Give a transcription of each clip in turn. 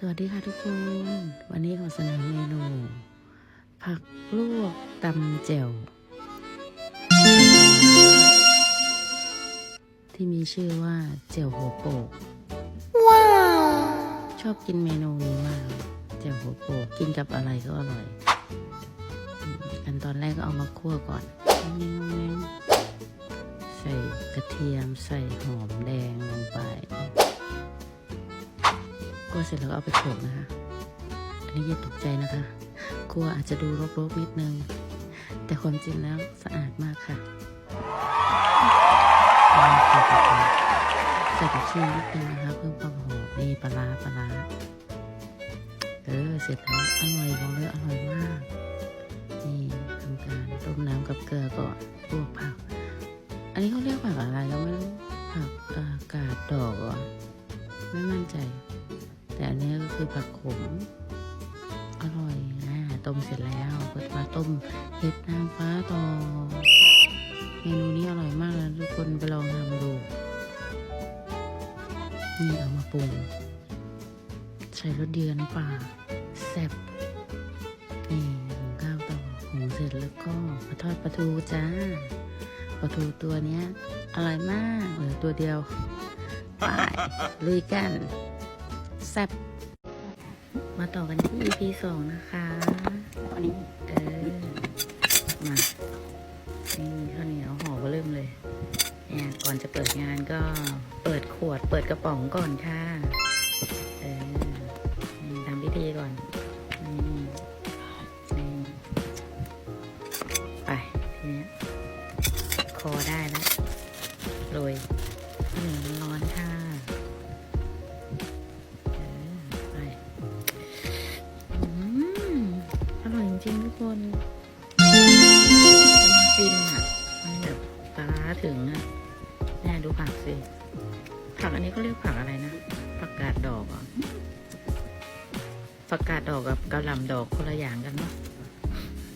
สวัสดีค่ะทุกคน วันนี้ขอเสนอเมนู ผักลวกตำแจ่วที่มีชื่อว่าแจ่วหัวโปก ว้าว ชอบกินเมนูนี้มากแจ่วหัวโปกกินกับอะไรก็อร่อยอืมอันตอนแรกก็เอามาคั่วก่อนแง่งๆใส่กระเทียมใส่หอมแดงลงไป คั่วเสร็จแล้วเอาไปโขลกนะคะ อันนี้อย่าตกใจนะคะคั่วอาจจะดูรกๆนิดนึง แต่ความจริงแล้วสะอาดมากค่ะใส่กระเทียมนิดนึงนะคะเพิ่มความหอมนี่ปลาร้าปลาร้าเออเสร็จแล้วอร่อยบอกเลยอร่อยมาก นี่ทำการต้มน้ำกับเกลือก่อนลวกผัก อันนี้เขาเรียกผักอะไรก็ไม่รู้ผักกาศดอกเหรอไม่มั่นใจ แต่อันนี้ก็คือผักขม อร่อยอ่าต้มเสร็จแล้วก็จะมาต้มเห็ดนางฟ้าต่อ เมนูนี้อร่อยมากนะทุกคนไปลองทำดูนี่เอามาปรุงใส่รสเดือนปลาแซ่บนี่หุงข้าวต่อหุงเสร็จแล้วก็มาทอดปลาทูจ้าปลาทูตัวเนี้ยอร่อยมากเหลือตัวเดียวไปลุยกัน แซ่บมาต่อกันที่ EP สองนะคะอันนี้เออมานี่ข้าวเหนียวห่อเบอเริ่มเลยเนี่ยก่อนจะเปิดงานก็เปิดขวดเปิดกระป๋องก่อนค่ะ ถึงอะแน่ดูผักสิ ผักอันนี้เขาเรียกผักอะไรนะ ผักกาดดอกอะผักกาดดอกกับกะหล่ำดอกคนละอย่างกันเนาะ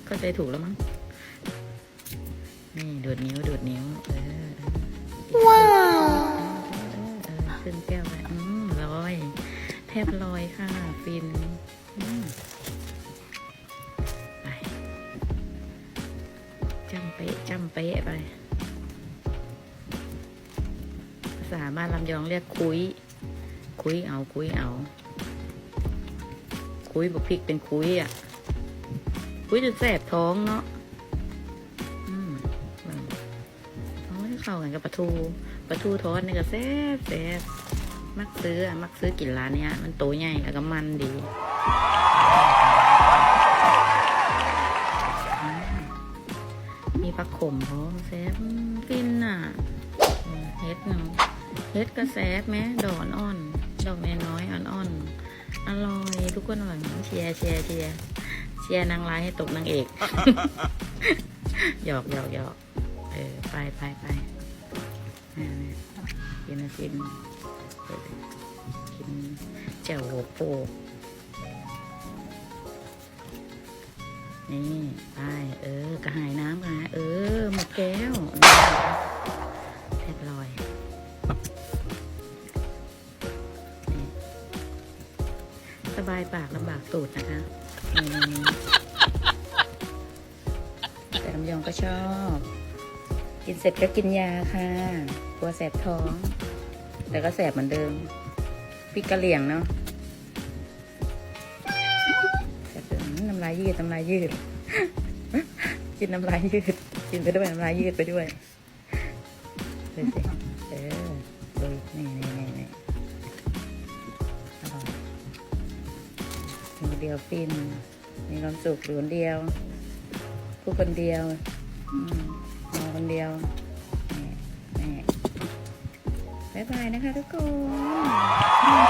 เข้าใจถูกแล้วมั้ง นี่ดูดนิ้วดูดนิ้ว เออ ว้าวขึ้นแก้วไปอืมลอย แทบลอยค่ะ ฟินไปจำเป๊ะจำเป๊ะไป ษาบ้านลำยองเรียกคุย คุยเอาคุยเอา คุยบุกพริกเป็นคุยอะ คุยจนแสบท้องเนาะอืมโอ้ยเข้ากันกับปลาทูปลาทูทอดนี่ก็แซ่บแซ่บมักซื้ออะมักซื้อกินร้านเนี้ย มันโตใหญ่แล้วก็มันดีมีผักขมพร้อมแซ่บฟินอะเฮ็ดเนาะ เฮ็ดก็แซบไหมดอกอ่อนดอกน้อยอ่อนๆอร่อยทุกคนอร่อยเชียร์เชียร์เชียร์เชียร์นางร้ายให้ตกนางเอกหยอกหยอกหยอกเออไปไปไปอ่ากินนะกินกินแจ่วหัวโปกนี่ไปเออกระหายน้ำกันนะเออหมดแก้ว บายปากลำบากตูดนะคะนี่นี่นี่แต่ลำยองก็ชอบ กินเสร็จก็กินยาค่ะ กลัวแสบท้อง แต่ก็แสบเหมือนเดิมพริกกะเหรี่ยงเนาะแสบเดิมน้ำลายยืดน้ำลายยืด กินน้ำลายยืด กินไปด้วยน้ำลายยืดไปด้วยดูสิเออนี่นี่นี่ เดียวฟิน มีความสุขอยู่คนเดียวผู้คนเดียวมนอนคนเดียวแม่แม่บายบายนะคะทุกคน